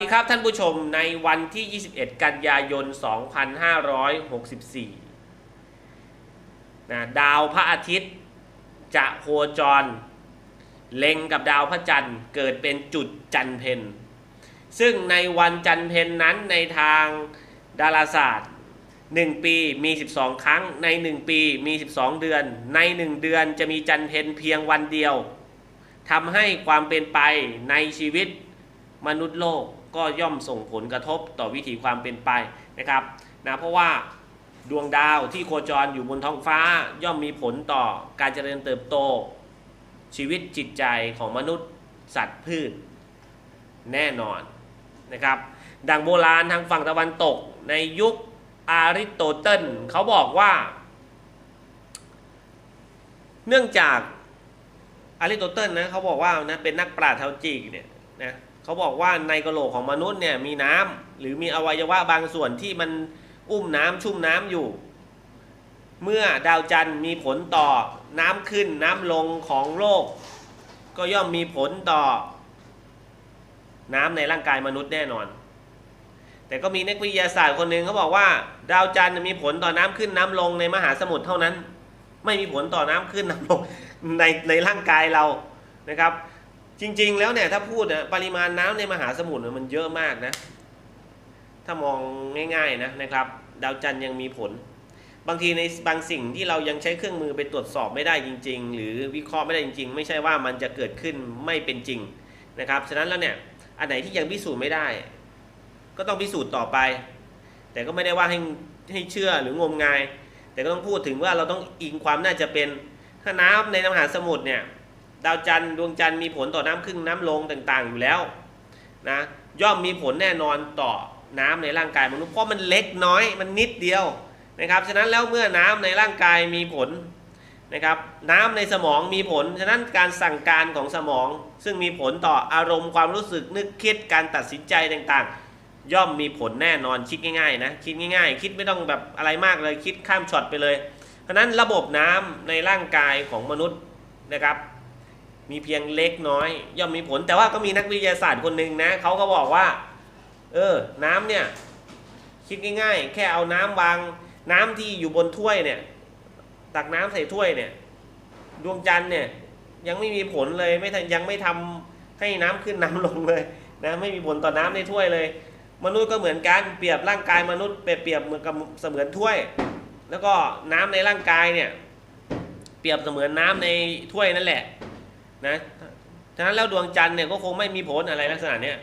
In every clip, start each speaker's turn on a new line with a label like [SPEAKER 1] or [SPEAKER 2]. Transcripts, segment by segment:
[SPEAKER 1] สวัสดีครับท่านผู้ชมในวันที่ 21 กันยายน 2564นะดาวพระอาทิตย์ จะโคจร เล็งกับดาวพระจันทร์เกิดเป็นจุดจันเพนซึ่งในวันจันเพนนั้นในทางดาราศาสตร์ 1 ปีมี 12 ครั้งใน 1 ปีมี 12 เดือน ใน 1 เดือนจะมีจันเพนเพียงวันเดียวทำให้ความเป็นไปในชีวิตมนุษย์โลก ก็ย่อมส่งผลกระทบต่อวิถีความเป็นไปนะครับนะเพราะว่าดวงดาวที่โคจรอยู่บนท้องฟ้าย่อมมีผลต่อการเจริญเติบโต ชีวิตจิตใจของมนุษย์สัตว์พืชแน่นอนนะครับ ดังโบราณทางฝั่งตะวันตกในยุคอาริสโตเติลเขาบอกว่า เนื่องจากอาริสโตเติลนะเขาบอกว่านะเป็นนักปราชญ์ชาวจีกเนี่ยนะ เขาบอกว่าในกระโหลกของมนุษย์เนี่ยมีน้ำหรือมีอวัยวะบางส่วนที่มันอุ้มน้ำชุ่มน้ำอยู่ เมื่อดาวจันทร์มีผลต่อน้ำขึ้นน้ำลงของโลก ก็ย่อมมีผลต่อ น้ำในร่างกายมนุษย์แน่นอน แต่ก็มีนักวิทยาศาสตร์คนหนึ่งเขาบอกว่า ดาวจันทร์มีผลต่อน้ำขึ้นน้ำลงในมหาสมุทรเท่านั้น ไม่มีผลต่อน้ำขึ้นน้ำลงในในร่างกายเรานะครับ จริง ๆ แล้วเนี่ยถ้าพูดนะปริมาณน้ำในมหาสมุทรมันเยอะมากนะ ถ้ามองง่าย ๆนะนะครับ ดาวจันทร์ยังมีผล บางทีในบางสิ่งที่เรายังใช้เครื่องมือไปตรวจสอบไม่ได้จริง ๆ หรือวิเคราะห์ไม่ได้จริง ๆ ไม่ใช่ว่ามันจะเกิดขึ้นไม่เป็นจริงนะครับฉะนั้นแล้วเนี่ยอันไหนที่ยังพิสูจน์ไม่ได้ ก็ต้องพิสูจน์ต่อไป แต่ก็ไม่ได้ว่าให้ให้เชื่อหรืองมงาย แต่ก็ต้องพูดถึงว่าเราต้องอิงความน่าจะเป็นถ้าน้ำในมหาสมุทรเนี่ย ดาวจันทร์ดวงจันทร์มีผลต่อน้ำขึ้นน้ำลงต่างๆ อยู่แล้วนะย่อมมีผลแน่นอนต่อน้ำในร่างกายมนุษย์เพราะมันเล็กน้อยมันนิดเดียวนะครับฉะนั้นแล้วเมื่อน้ำในร่างกายมีผลนะครับน้ำในสมองมีผล ฉะนั้นการสั่งการของสมอง ซึ่งมีผลต่ออารมณ์ความรู้สึกนึกคิดการตัดสินใจต่างๆ ย่อมมีผลแน่นอนคิดง่ายๆนะคิดง่าย ๆ คิดไม่ต้องแบบอะไรมากเลยคิดข้ามช็อตไปเลย เพราะฉะนั้นระบบน้ำในร่างกายของมนุษย์นะครับ มีเพียงเล็กน้อย ย่อมมีผล แต่ว่าก็มีนักวิทยาศาสตร์คนหนึ่งนะเขาก็บอกว่า เออ น้ำเนี่ย คิดง่าย ๆ แค่เอาน้ำวาง น้ำที่อยู่บนถ้วยเนี่ย ตักน้ำใส่ถ้วยเนี่ย ดวงจันทร์เนี่ย ยังไม่มีผลเลยไม่ยังไม่ทำให้น้ำขึ้นน้ำลงเลยนะไม่มีผลต่อน้ำในถ้วยเลย มนุษย์ก็เหมือนกันเปรียบร่างกายมนุษย์เปรียบเหมือนกับเสมือนถ้วย แล้วก็น้ำในร่างกายเนี่ย เปรียบเสมือนน้ำในถ้วยนั่นแหละ นะฉะนั้นแล้วดวงจันทร์เนี่ยก็คงไม่มีผลอะไรลักษณะเนี้ย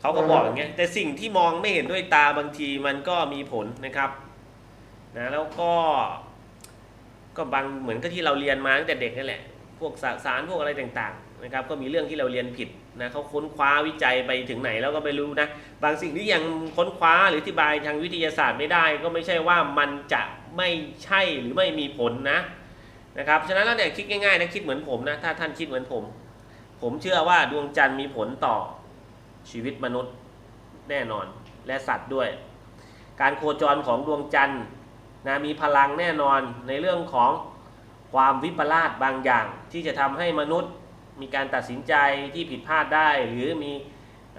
[SPEAKER 1] เขาก็บอกอย่างเงี้ยแต่สิ่งที่มองไม่เห็นด้วยตาบางทีมันก็มีผลนะครับนะแล้วก็ก็บางเหมือนกับที่เราเรียนมาตั้งแต่เด็กนั่นแหละ พวกสสารพวกอะไรต่างๆนะครับ ก็มีเรื่องที่เราเรียนผิดนะเขาค้นคว้าวิจัยไปถึงไหนแล้วก็ไม่รู้นะ บางสิ่งที่ยังค้นคว้าหรืออธิบายทางวิทยาศาสตร์ไม่ได้ ก็ไม่ใช่ว่ามันจะไม่ใช่หรือไม่มีผลนะ นะครับฉะนั้นแล้วเนี่ยคิดง่ายๆนะคิดเหมือนผมนะถ้าท่านคิดเหมือนผม ผมเชื่อว่าดวงจันทร์มีผลต่อชีวิตมนุษย์แน่นอนและสัตว์ด้วย การโคจรของดวงจันทร์นะมีพลังแน่นอนในเรื่องของความวิปลาสบางอย่าง ที่จะทำให้มนุษย์มีการตัดสินใจที่ผิดพลาดได้ หรือมี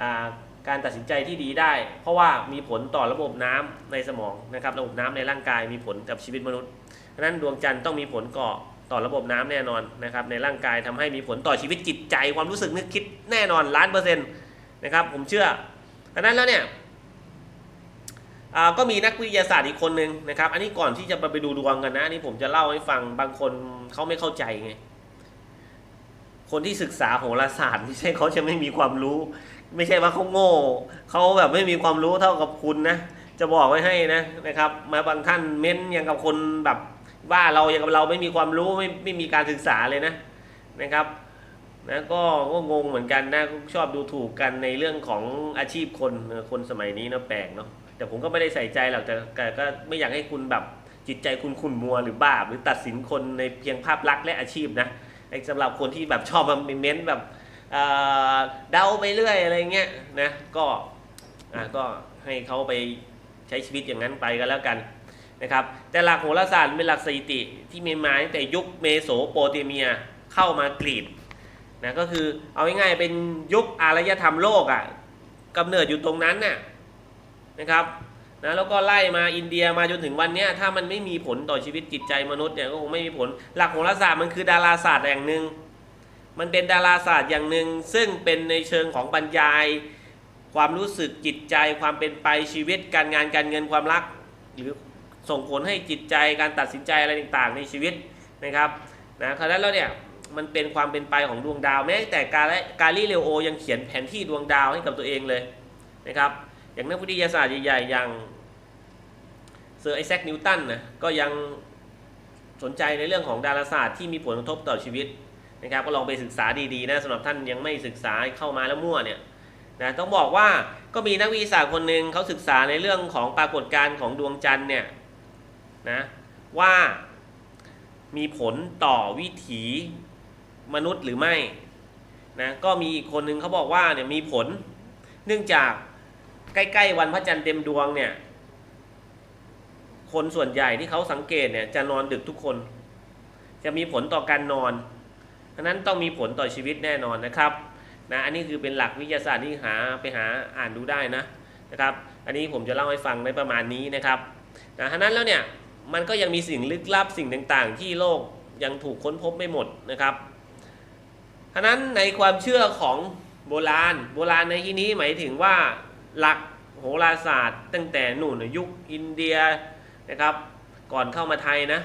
[SPEAKER 1] อาการตัดสินใจที่ดีได้ เพราะว่ามีผลต่อระบบน้ำในสมองนะครับระบบน้ำในร่างกายมีผลกับชีวิตมนุษย์ ฉะนั้นดวงจันทร์ต้องมีผลก่อต่อระบบน้ำแน่นอนนะครับในร่างกายทำให้มีผลต่อชีวิตจิตใจความรู้สึกนึกคิดแน่นอนล้านเปอร์เซ็นต์นะครับผมเชื่อดังนั้นแล้วเนี่ยอ่าก็มีนักวิทยาศาสตร์อีกคนนึงนะครับ อันนี้ก่อนที่จะไปดูดวงกันนะนนี่ผมจะเล่าให้ฟังบางคนเขาไม่เข้าใจไงคนที่ศึกษาโหราศาสตร์ไม่ใช่เขาจะไม่มีความรู้ ไม่ใช่ว่าเขาโง่เขาแบบไม่มีความรู้เท่ากับคุณนะจะบอกไว้ให้นะนะครับ มาบางท่านเม้นอย่างกับคนแบบ ว่าเราอย่างเราไม่มีความรู้ไม่ไม่มีการศึกษาเลยนะนะครับนะก็ก็งงเหมือนกันนะชอบดูถูกกันในเรื่องของอาชีพคนคนสมัยนี้นะแปลกเนาะแต่ผมก็ไม่ได้ใส่ใจหรอกแต่แต่ก็ไม่อยากให้คุณแบบจิตใจคุณขุ่นมัวหรือบาปหรือตัดสินคนในเพียงภาพลักษณ์และอาชีพนะไอ้สำหรับคนที่แบบชอบมาเม้นแบบเอ่อเดาไปเรื่อยอะไรเงี้ยนะก็อะก็ให้เขาไปใช้ชีวิตอย่างนั้นไปก็แล้วกัน นะครับแต่หลักโหราศาสตร์เป็นหลักสถิติที่มีมาตั้งแต่ยุคเมโสโปเตเมียเข้ามากรีดนะก็คือเอาง่ายๆเป็นยุคอารยธรรมโลกอะ่ะกำเนิดอยู่ตรงนั้นน่ะนะครับนะแล้วก็ไล่มาอินเดียมาจนถึงวันนี้ถ้ามันไม่มีผลต่อชีวิตจิตใจมนุษย์เนี่ยก็คงไม่มีผลหลักโหราศาสตร์มันคือดาราศาสตร์อย่างหนึ่งมันเป็นดาราศาสตร์อย่างหนึ่งซึ่งเป็นในเชิงของบรรยาย ความรู้สึกจิตใจความเป็นไปชีวิตการงานการเงินความรักหรือ ส่งผลให้จิตใจการตัดสินใจอะไรต่างๆ ในชีวิตนะครับนะครั้นแล้วเนี่ยมันเป็นความเป็นไปของดวงดาวแม้แต่กาลกาลิเลโอยังเขียนแผนที่ดวงดาวให้กับตัวเองเลยนะครับอย่างนักวิทยาศาสตร์ใหญ่ๆอย่างเซอร์ไอแซคนิวตันนะก็ยังสนใจในเรื่องของดาราศาสตร์ที่มีผลกระทบต่อชีวิตนะครับก็ลองไปศึกษาดีๆนะสำหรับท่านยังไม่ศึกษาเข้ามาแล้วมั่วเนี่ยนะต้องบอกว่าก็มีนักวิทยาศาสตร์คนหนึ่งเขาศึกษาในเรื่องของปรากฏการณ์ของดวงจันทร์เนี่ย นะว่ามีผลต่อวิถีมนุษย์หรือไม่นะก็มีอีกคนนึงเขาบอกว่าเนี่ยมีผล เนื่องจากใกล้ๆวันพระจันทร์เต็มดวงเนี่ยคนส่วนใหญ่ที่เขาสังเกตเนี่ยจะนอนดึกทุกคน จะมีผลต่อการนอนฉะนั้นต้องมีผลต่อชีวิตแน่นอนนะครับนะอันนี้คือเป็นหลักวิทยาศาสตร์ที่หาไปหาอ่านดูได้นะนะครับ อันนี้ผมจะเล่าให้ฟังในประมาณนี้นะครับนะฉะนั้นแล้วเนี่ย มันก็ยังมีสิ่งลึกลับสิ่งต่างๆ ที่โลกยังถูกค้นพบไม่หมดนะครับฉะนั้นในความเชื่อของโบราณ โบราณในที่นี้หมายถึงว่าหลักโหราศาสตร์ ตั้งแต่หนู่นยุคอินเดียนะครับ ก่อนเข้ามาไทยนะ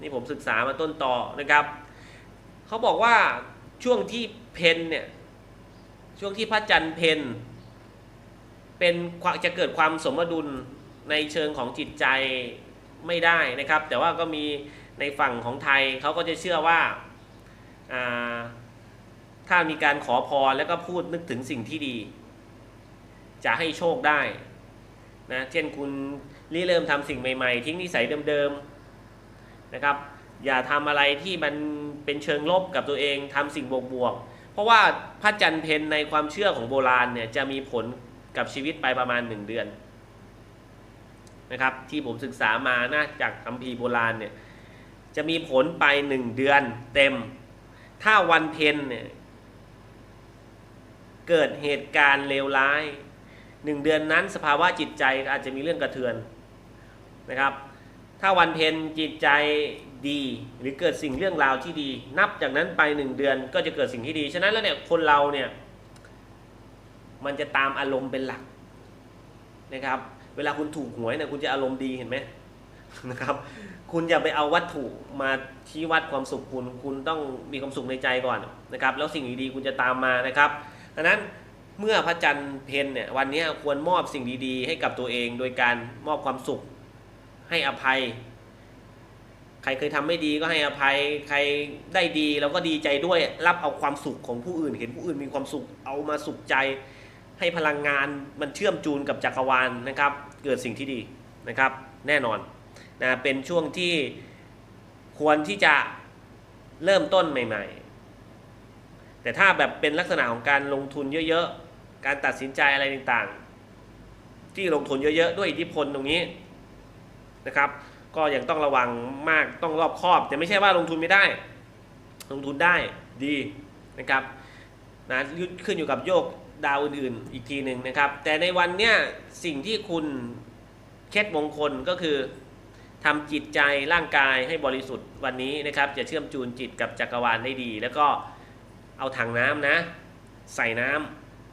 [SPEAKER 1] นี่ผมศึกษามาต้นต่อนะครับเขาบอกว่าช่วงที่เพนเนี่ยช่วงที่พระจันทร์เพนเป็นจะเกิดความสมดุลในเชิงของจิตใจ ไม่ได้นะครับ แต่ว่าก็มีในฝั่งของไทยเขาก็จะเชื่อว่าถ้ามีการขอพรแล้วก็พูดนึกถึงสิ่งที่ดี จะให้โชคได้นะเช่นคุณริเริ่มทำสิ่งใหม่ ๆ ทิ้งนิสัยเดิมๆนะครับ อย่าทำอะไรที่มันเป็นเชิงลบกับตัวเองทำสิ่งบวกๆเพราะว่าพระจันทร์เพนในความเชื่อของโบราณเนี่ยจะมีผลกับชีวิตไปประมาณหนึ่งเดือน นะครับที่ผมศึกษามานะจากคัมภีร์โบราณเนี่ยจะมีผลไปหนึ่งเดือนเต็ม ถ้าวันเพนเนี่ยเกิดเหตุการณ์เลวร้ายหนึ่งเดือนนั้นสภาวะจิตใจอาจจะมีเรื่องกระเทือนนะครับ ถ้าวันเพ็ญจิตใจดีหรือเกิดสิ่งเรื่องราวที่ดี นับจากนั้นไปหนึ่งเดือนก็จะเกิดสิ่งที่ดี ฉะนั้นแล้วเนี่ยคนเราเนี่ยมันจะตามอารมณ์เป็นหลักนะครับ เวลาคุณถูกหวยเนี่ยคุณจะอารมณ์ดีเห็นไหมนะครับ คุณอย่าไปเอาวัตถุมาชี้วัดความสุขคุณ คุณต้องมีความสุขในใจก่อนนะครับ แล้วสิ่งดีๆคุณจะตามมานะครับดังนั้นเมื่อพระจันทร์เพนเนี่ยวันนี้ควรมอบสิ่งดีๆ ให้กับตัวเองโดยการมอบความสุข ให้อภัย ใครเคยทำไม่ดีก็ให้อภัย ใครได้ดีเราก็ดีใจด้วยรับเอาความสุขของผู้อื่น เห็นผู้อื่นมีความสุขเอามาสุขใจ ให้พลังงานมันเชื่อมจูนกับจักรวาลนะครับ เกิดสิ่งที่ดีนะครับ แน่นอนนะเป็นช่วงที่ควรที่จะเริ่มต้นใหม่ ๆ แต่ถ้าแบบเป็นลักษณะของการลงทุนเยอะๆ การตัดสินใจอะไรต่างๆ ที่ลงทุนเยอะๆ ด้วยอิทธิพลตรงนี้นะครับ ก็ยังต้องระวังมากต้องรอบคอบ แต่ไม่ใช่ว่าลงทุนไม่ได้ ลงทุนได้ดีนะครับนะขึ้นอยู่กับโยก ดาวอื่นๆอีกทีหนึ่งนะครับ แต่ในวันเนี้ยสิ่งที่คุณเคล็ดมงคลก็คือทำจิตใจร่างกายให้บริสุทธิ์วันนี้นะครับ จะเชื่อมจูนจิตกับจักรวาลได้ดี แล้วก็เอาถังน้ำนะ ใส่น้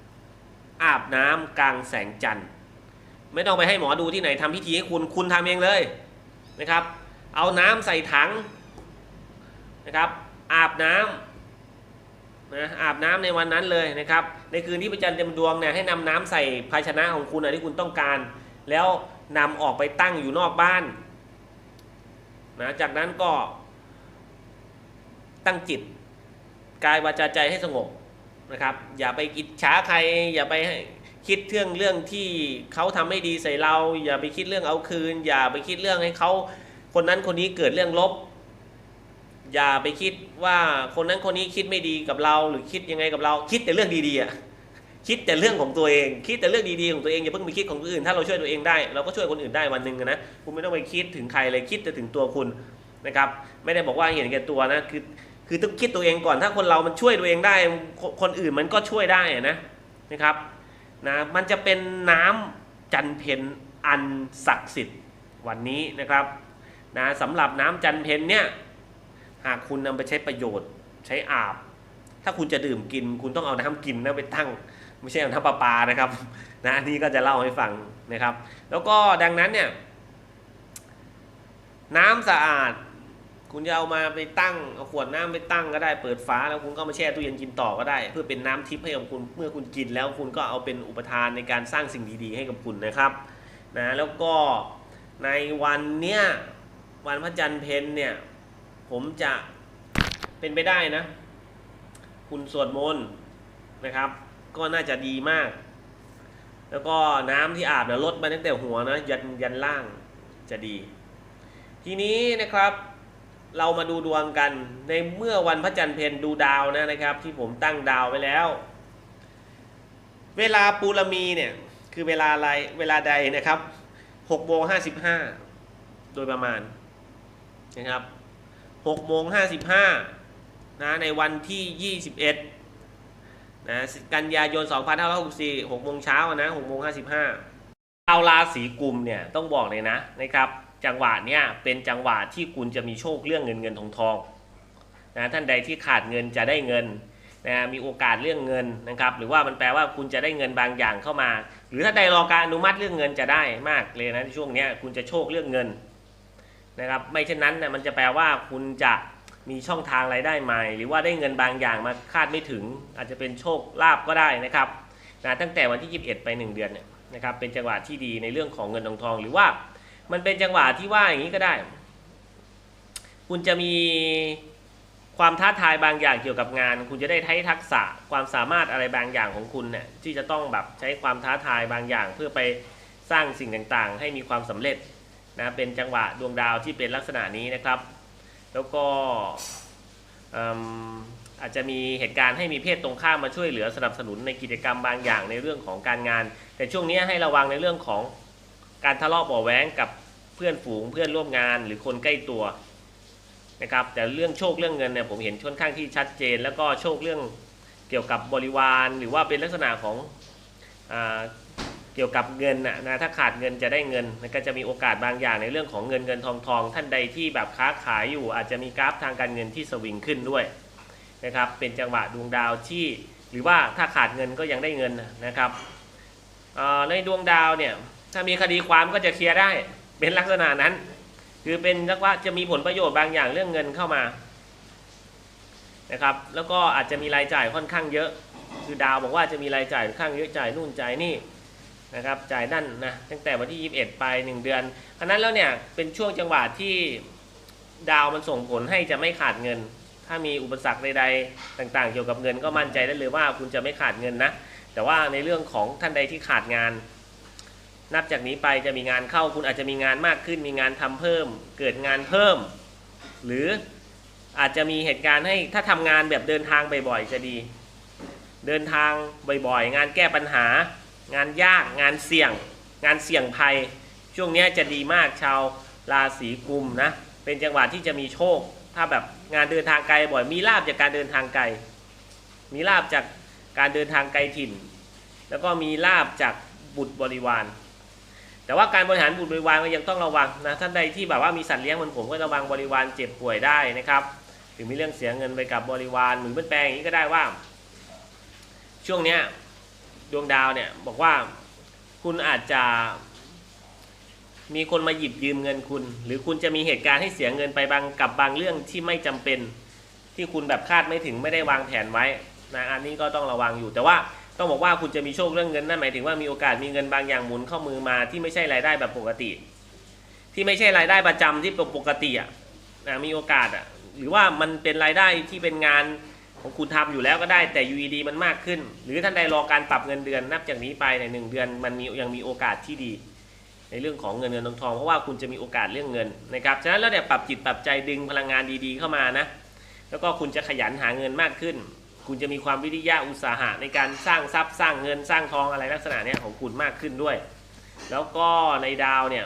[SPEAKER 1] ำอาบน้ำกลางแสงจันทร์ ไม่ต้องไปให้หมอดูที่ไหนทำพิธีให้คุณคุณทำเองเลยนะครับ เอาน้ำใส่ถังนะครับ อาบน้ำ นะอาบน้ำในวันนั้นเลยนะครับในคืนที่พระจันทร์เต็มดวงเนี่ยให้นำน้ำใส่ภาชนะของคุณที่คุณต้องการ แล้วนำออกไปตั้งอยู่นอกบ้านนะจากนั้นก็ตั้งจิตกายวาจาใจให้สงบนะครับ อย่าไปอิจฉาใคร อย่าไปคิดเรื่องเรื่องที่เขาทำไม่ดีใส่เรา อย่าไปคิดเรื่องเอาคืน อย่าไปคิดเรื่องให้เขาคนนั้นคนนี้เกิดเรื่องลบ อย่าไปคิดว่าคนนั้นคนนี้คิดไม่ดีกับเราหรือคิดยังไงกับเรา คิดแต่เรื่องดีๆอะคิดแต่เรื่องของตัวเอง คิดแต่เรื่องดีๆของตัวเองอย่าเพิ่งไปคิดของคนอื่น ถ้าเราช่วยตัวเองได้เราก็ช่วยคนอื่นได้วันหนึ่งนะคุณไม่ต้องไปคิดถึงใครเลยคิดแต่ถึงตัวคุณนะครับ ไม่ได้บอกว่าเห็นแก่ตัวนะคือคือต้องคิดตัวเองก่อนถ้าคนเรามันช่วยตัวเองได้ คนอื่นมันก็ช่วยได้นะนะครับนะมันจะเป็นน้ำจันเพนอันศักดิ์สิทธิ์วันนี้นะครับนะสำหรับน้ำจันเพนเนี่ย หากคุณนำไปใช้ประโยชน์ ใช้อาบ ถ้าคุณจะดื่มกิน คุณต้องเอาน้ำกินนะไปตั้ง ไม่ใช่เอาน้ำประปานะครับนะอันนี้ก็จะเล่าให้ฟังนะครับ แล้วก็ดังนั้นเนี่ยน้ำสะอาด คุณจะเอามาไปตั้งเอาขวดน้ำไปตั้งก็ได้เปิดฝาแล้วคุณก็มาแช่ตู้เย็นกินต่อก็ได้ เพื่อเป็นน้ำทิพย์ให้กับคุณเมื่อคุณกินแล้วคุณก็เอาเป็นอุปทานในการสร้างสิ่งดีๆ ให้กับคุณนะครับนะแล้วก็ในวันเนี้ยวันพระจันทร์เพนเนี่ย ผมจะเป็นไปได้นะ คุณสวดมนต์นะครับ ก็น่าจะดีมาก แล้วก็น้ำที่อาบนี่ยลดมาตั้งแต่หัวนะยันยันล่างจะดี ทีนี้นะครับเรามาดูดวงกันในเมื่อวันพระจันทร์เพนดูดาวนะนะครับ ที่ผมตั้งดาวไว้แล้ว เวลาปูรมีเนี่ยคือเวลาอะไรเวลาใดนะครับ6โมง55โดยประมาณนะครับ 6โมง55นะในวันที่ 21นะกันยายน 2564 6โมงเช้านะ6โมง55ชาวราศีกุมเนี่ยต้องบอกเลยนะนะครับ จังหวะเนี้ยเป็นจังหวะที่คุณจะมีโชคเรื่องเงินเงินทองทองนะท่านใดที่ขาดเงินจะได้เงินนะมีโอกาสเรื่องเงินนะครับ หรือว่ามันแปลว่าคุณจะได้เงินบางอย่างเข้ามา หรือถ้าใดรอการอนุมัติเรื่องเงินจะได้มากเลยนะในช่วงนี้คุณจะโชคเรื่องเงิน นะครับ ไม่เช่นนั้นนะมันจะแปลว่าคุณจะมีช่องทางรายได้ใหม่ หรือว่าได้เงินบางอย่างมาคาดไม่ถึง อาจจะเป็นโชคลาภก็ได้นะครับนะตั้งแต่วันที่ 21 ไป 1 เดือนเนี่ยนะครับเป็นจังหวะที่ดีในเรื่องของเงินทองทอง หรือว่ามันเป็นจังหวะที่ว่าอย่างนี้ก็ได้ คุณจะมีความท้าทายบางอย่างเกี่ยวกับงาน คุณจะได้ใช้ทักษะความสามารถอะไรบางอย่างของคุณเนี่ยที่จะต้องแบบใช้ความท้าทายบางอย่าง เพื่อไปสร้างสิ่งต่างๆ ให้มีความสำเร็จ นะเป็นจังหวะดวงดาวที่เป็นลักษณะนี้นะครับ แล้วก็อืมอาจจะมีเหตุการณ์ให้มีเพศตรงข้ามมาช่วยเหลือสนับสนุนในกิจกรรมบางอย่างในเรื่องของการงาน แต่ช่วงนี้ให้ระวังในเรื่องของการทะเลาะเบาะแว้งกับเพื่อนฝูงเพื่อนร่วมงานหรือคนใกล้ตัวนะครับแต่เรื่องโชคเรื่องเงินเนี่ยผมเห็นค่อนข้างที่ชัดเจน แล้วก็โชคเรื่องเกี่ยวกับบริวาร หรือว่าเป็นลักษณะของอ เกี่ยวกับเงินนะนะถ้าขาดเงินจะได้เงินก็จะมีโอกาสบางอย่างในเรื่องของเงินเงินทองทองท่านใดที่แบบค้าขายอยู่ อาจจะมีกราฟทางการเงินที่สวิงขึ้นด้วยนะครับเป็นจังหวะดวงดาวที่หรือว่าถ้าขาดเงินก็ยังได้เงินนะครับในดวงดาวเนี่ยถ้ามีคดีความก็จะเคลียร์ได้เป็นลักษณะนั้น คือเป็นลักว่าจะมีผลประโยชน์บางอย่างเรื่องเงินเข้ามานะครับแล้วก็อาจจะมีรายจ่ายค่อนข้างเยอะ คือดาวบอกว่าจะมีรายจ่ายค่อนข้างเยอะจ่ายนู่นจ่ายนี่ นะครับจ่ายนั่นนะตั้งแต่วันที่ 21 ไป 1 เดือนอันนั้นแล้วเนี่ยเป็นช่วงจังหวะที่ดาวมันส่งผลให้จะไม่ขาดเงิน ถ้ามีอุปสรรคใดๆต่างๆ เกี่ยวกับเงินก็มั่นใจได้เลยว่าคุณจะไม่ขาดเงินนะแต่ว่าในเรื่องของท่านใดที่ขาดงาน นับจากนี้ไปจะมีงานเข้าคุณอาจจะมีงานมากขึ้น มีงานทำเพิ่ม เกิดงานเพิ่ม หรืออาจจะมีเหตุการณ์ให้ถ้าทำงานแบบเดินทางบ่อยๆจะดี เดินทางบ่อยๆ งานแก้ปัญหา งานยากงานเสี่ยง งานเสี่ยงภัย ช่วงนี้จะดีมากชาวราศีกุมนะเป็นจังหวะที่จะมีโชค ถ้าแบบงานเดินทางไกลบ่อยมีลาบจากการเดินทางไกล มีลาบจากการเดินทางไกลถิ่น แล้วก็มีลาบจากบุตรบริวาร แต่ว่าการบริหารบุตรบริวารก็ยังต้องระวังนะท่านใดที่แบบว่ามีสัตว์เลี้ยงเหมือนผมก็ระวังบริวารเจ็บป่วยได้นะครับถึงมีเรื่องเสียเงินไปกับบริวารหรือเป็นแปลงอย่างนี้ก็ได้ว่า ช่วงเนี้ย ดวงดาวเนี่ยบอกว่าคุณอาจจะมีคนมาหยิบยืมเงินคุณ หรือคุณจะมีเหตุการณ์ให้เสียเงินไปบางกับบางเรื่องที่ไม่จำเป็น ที่คุณแบบคาดไม่ถึงไม่ได้วางแผนไว้นะอันนี้ก็ต้องระวังอยู่ แต่ว่าต้องบอกว่าคุณจะมีโชคเรื่องเงินนั่นหมายถึงว่ามีโอกาสมีเงินบางอย่างหมุนเข้ามือมาที่ไม่ใช่รายได้แบบปกติ ที่ไม่ใช่รายได้ประจำที่ปกติอะนะมีโอกาสอะหรือว่ามันเป็นรายได้ที่เป็นงาน ของคุณทำอยู่แล้วก็ได้แต่ UED มันมากขึ้น หรือท่านใดรอการปรับเงินเดือนนับจากนี้ไปในหนึ่งเดือนมันมียังมีโอกาสที่ดี ในเรื่องของเงินเงินทองทองเพราะว่าคุณจะมีโอกาสเรื่องเงินนะครับฉะนั้นแล้วเนี่ยปรับจิตปรับใจดึงพลังงานดีๆ เข้ามานะแล้วก็คุณจะขยันหาเงินมากขึ้น คุณจะมีความวิริยะอุตสาหะในการสร้างทรัพย์สร้างเงินสร้างทองอะไรลักษณะเนี้ยของคุณมากขึ้นด้วย แล้วก็ในดาวเนี่ย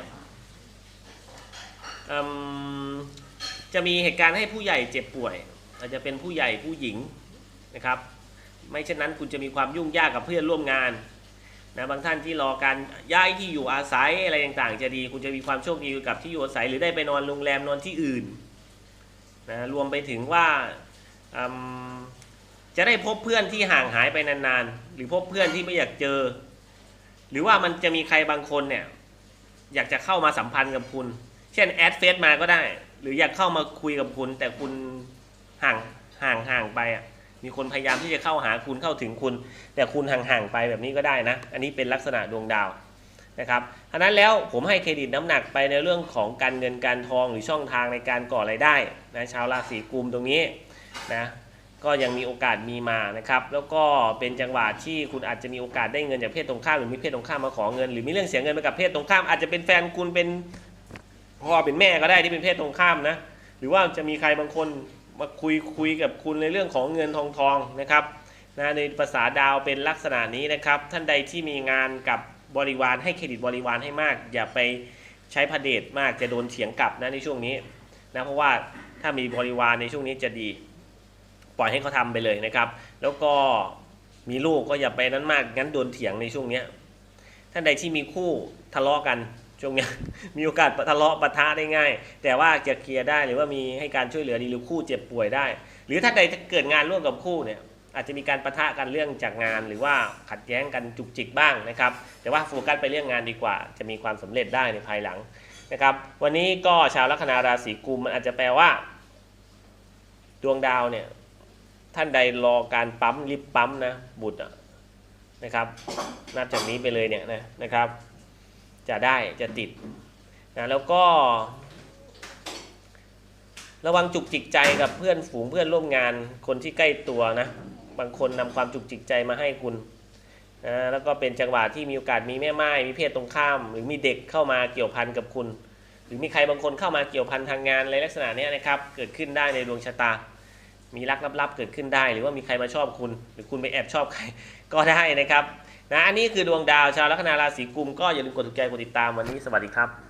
[SPEAKER 1] จะมีเหตุการณ์ให้ผู้ใหญ่เจ็บป่วย อาจจะเป็นผู้ใหญ่ผู้หญิงนะครับ ไม่เช่นนั้นคุณจะมีความยุ่งยากกับเพื่อนร่วมงานนะบางท่านที่รอการย้ายที่อยู่อาศัยอะไรต่างๆ จะดี คุณจะมีความโชคดีกับที่อยู่อาศัย หรือได้ไปนอนโรงแรมนอนที่อื่นนะรวมไปถึงว่าจะได้พบเพื่อนที่ห่างหายไปนานๆ หรือพบเพื่อนที่ไม่อยากเจอ หรือว่ามันจะมีใครบางคนเนี่ยอยากจะเข้ามาสัมพันธ์กับคุณ เช่นแอดเฟซมาก็ได้ หรืออยากเข้ามาคุยกับคุณ แต่คุณ ห่างห่างห่างไปอะมีคนพยายามที่จะเข้าหาคุณเข้าถึงคุณ แต่คุณห่างๆไปแบบนี้ก็ได้นะ อันนี้เป็นลักษณะดวงดาวนะครับฉะนั้นแล้วผมให้เครดิตน้ำหนักไปในเรื่องของการเงินการทองหรือช่องทางในการก่อรายได้นะชาวราศีกุมตรงนี้นะก็ยังมีโอกาสมีมานะครับ แล้วก็เป็นจังหวะที่คุณอาจจะมีโอกาสได้เงินจากเพศตรงข้ามหรือมีเพศตรงข้ามมาขอเงิน หรือมีเรื่องเสียเงินไปกับเพศตรงข้ามอาจจะเป็นแฟนคุณเป็นพ่อเป็นแม่ก็ได้ที่เป็นเพศตรงข้ามนะหรือว่าจะมีใครบางคน มาคุยคุยกับคุณในเรื่องของเงินทองทองนะครับนะในภาษาดาวเป็นลักษณะนี้นะครับ ท่านใดที่มีงานกับบริวารให้เครดิตบริวารให้มาก อย่าไปใช้พระเดชมากจะโดนเถียงกลับนะในช่วงนี้นะเพราะว่าถ้ามีบริวารในช่วงนี้จะดี ปล่อยให้เขาทำไปเลยนะครับ แล้วก็มีลูกก็อย่าไปนั้นมากงั้นโดนเถียงในช่วงนี้ท่านใดที่มีคู่ทะเลาะกัน ช่วงนี้มีโอกาสทะเลาะปะทะได้ง่าย แต่ว่าจะเคลียร์ได้หรือว่ามีให้การช่วยเหลือดีหรือคู่เจ็บป่วยได้ หรือถ้าใดเกิดงานร่วมกับคู่เนี่ยอาจจะมีการประทะกันเรื่องจากงาน หรือว่าขัดแย้งกันจุกจิกบ้างนะครับ แต่ว่าโฟกัสไปเรื่องงานดีกว่า จะมีความสำเร็จได้ในภายหลังนะครับ วันนี้ก็ชาวลัคนาราศีกุมมันอาจจะแปลว่า ดวงดาวเนี่ยท่านใดรอการปั๊มรีบปั๊มนะบุตรนะครับนับจากนี้ไปเลยเนี่ยนะนะครับ จะได้จะติดนะแล้วก็ระวังจุกจิกใจกับเพื่อนฝูงเพื่อนร่วมงานคนที่ใกล้ตัวนะบางคนนำความจุกจิกใจมาให้คุณนะแล้วก็เป็นจังหวะที่มีโอกาสมีแม่ไม้มีเพศตรงข้าม หรือมีเด็กเข้ามาเกี่ยวพันกับคุณ หรือมีใครบางคนเข้ามาเกี่ยวพันทางงานอะไรลักษณะนี้นะครับ เกิดขึ้นได้ในดวงชะตา มีรักลับๆเกิดขึ้นได้ หรือว่ามีใครมาชอบคุณ หรือคุณไปแอบชอบใครก็ได้นะครับ นะอันนี้คือดวงดาวชาวลัคนาราศีกุมก็อย่าลืมกดถูกใจกดติดตามวันนี้สวัสดีครับ